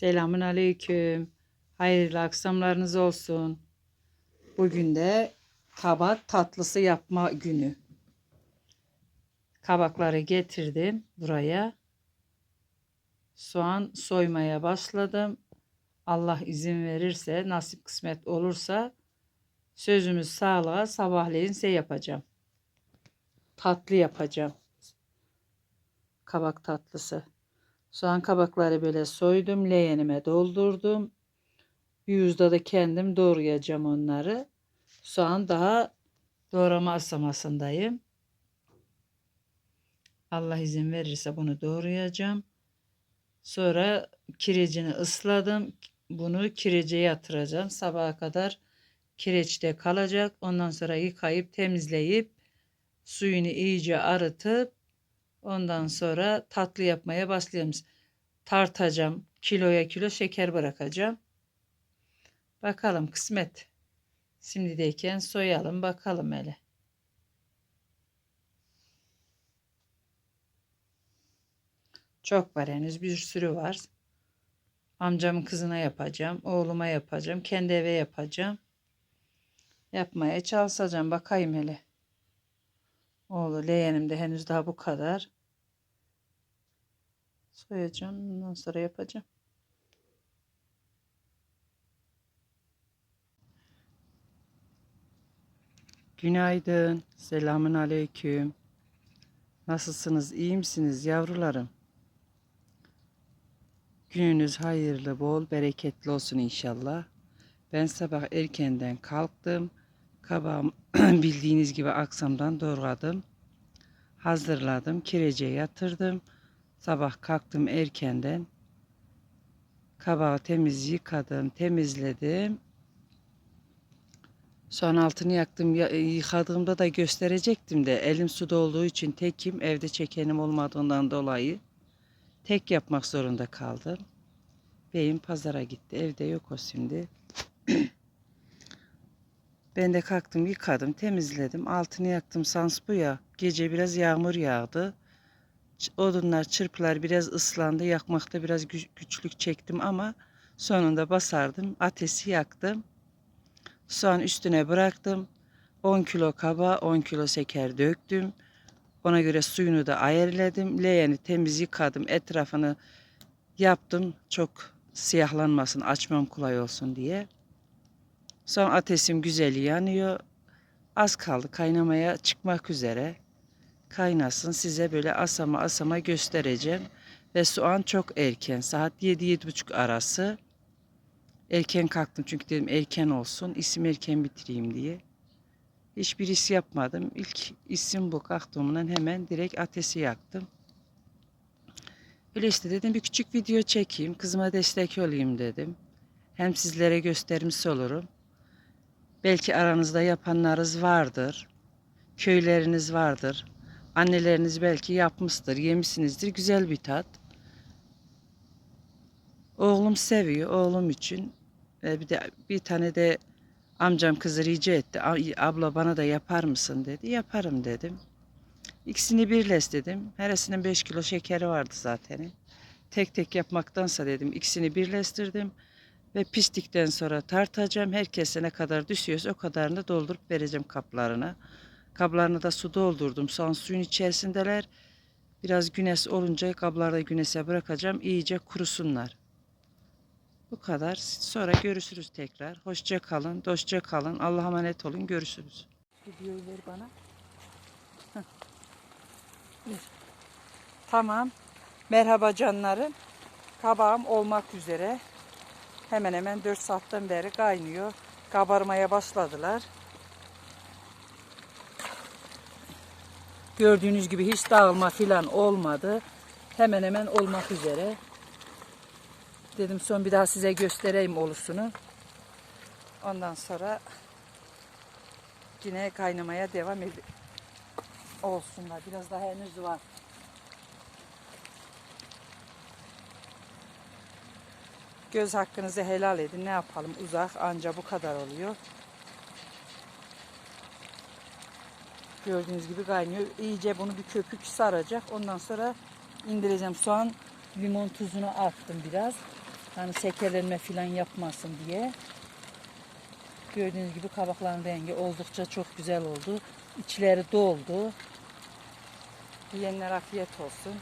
Selamun aleyküm. Hayırlı akşamlarınız olsun. Bugün de kabak tatlısı yapma günü. Kabakları getirdim buraya. Soğan soymaya başladım. Allah izin verirse, nasip kısmet olursa sözümüz sağlığa sabahleyin şey yapacağım. Tatlı yapacağım. Kabak tatlısı. Soğan kabakları böyle soydum, leğenime doldurdum. Yüzde de kendim doğrayacağım onları. Soğan daha doğrama aşamasındayım. Allah izin verirse bunu doğrayacağım. Sonra kirecini ısladım. Bunu kirece yatıracağım. Sabaha kadar kireçte kalacak. Ondan sonra yıkayıp temizleyip suyunu iyice arıtıp ondan sonra tatlı yapmaya başlayalım. Tartacağım. Kiloya kilo şeker bırakacağım. Bakalım kısmet. Şimdideyken soyalım bakalım hele. Çok var henüz bir sürü var. Amcamın kızına yapacağım. Oğluma yapacağım. Kendi eve yapacağım. Yapmaya çalışacağım. Bakayım hele. Oğlu leğenimde henüz daha bu kadar. Soyacağım. Ondan sonra yapacağım. Günaydın. Selamun aleyküm. Nasılsınız? İyi misiniz yavrularım? Gününüz hayırlı, bol, bereketli olsun inşallah. Ben sabah erkenden kalktım. Kabağım bildiğiniz gibi aksamdan doğradım. Hazırladım. Kirece yatırdım. Sabah kalktım erkenden. Kabağı temiz yıkadım, temizledim. Son altını yaktım. Ya- Yıkadığımda da gösterecektim de elim suda olduğu için tekim evde çekenim olmadığından dolayı tek yapmak zorunda kaldım. Beyim pazara gitti. Evde yok o şimdi. ben de kalktım yıkadım temizledim. Altını yaktım sans bu ya. Gece biraz yağmur yağdı. Odunlar çırpılar biraz ıslandı. Yakmakta biraz gü- güçlük çektim ama sonunda basardım. Ateşi yaktım. Soğan üstüne bıraktım. 10 kilo kaba 10 kilo şeker döktüm. Ona göre suyunu da ayarladım. Leğeni temiz yıkadım. Etrafını yaptım. Çok siyahlanmasın, açmam kolay olsun diye. Son ateşim güzel yanıyor. Az kaldı kaynamaya çıkmak üzere. Kaynasın size böyle asama asama göstereceğim. Ve soğan çok erken. Saat 7-7.30 arası. Erken kalktım çünkü dedim erken olsun. isim erken bitireyim diye. Hiçbir iş yapmadım. İlk isim bu kalktığımdan hemen direkt ateşi yaktım. Öyle işte dedim bir küçük video çekeyim. Kızıma destek olayım dedim. Hem sizlere göstermiş olurum. Belki aranızda yapanlarınız vardır. Köyleriniz vardır. Anneleriniz belki yapmıştır, yemişsinizdir. Güzel bir tat. Oğlum seviyor, oğlum için. Ve bir de bir tane de amcam kızı rica etti. "Ay, Abla bana da yapar mısın dedi. Yaparım dedim. İkisini birleştirdim. Heresinin 5 kilo şekeri vardı zaten. Tek tek yapmaktansa dedim ikisini birleştirdim. Ve piştikten sonra tartacağım. Herkese ne kadar düşüyorsa o kadarını doldurup vereceğim kaplarına. Kaplarına da su doldurdum. Soğan suyun içerisindeler. Biraz güneş olunca kapları da güneşe bırakacağım. İyice kurusunlar. Bu kadar. Sonra görüşürüz tekrar. Hoşça kalın, dostça kalın. Allah'a emanet olun. Görüşürüz. Videoyu ver bana. Tamam. Merhaba canlarım. Kabağım olmak üzere. Hemen hemen 4 saatten beri kaynıyor. Kabarmaya başladılar. Gördüğünüz gibi hiç dağılma filan olmadı. Hemen hemen olmak üzere. Dedim son bir daha size göstereyim olusunu. Ondan sonra yine kaynamaya devam ed olsunlar. Biraz daha henüz var. Göz hakkınızı helal edin. Ne yapalım? Uzak anca bu kadar oluyor. Gördüğünüz gibi kaynıyor. İyice bunu bir köpük saracak. Ondan sonra indireceğim. Soğan, limon tuzunu attım biraz. Hani sekelenme falan yapmasın diye. Gördüğünüz gibi kabakların rengi oldukça çok güzel oldu. İçleri doldu. Yiyenler afiyet olsun.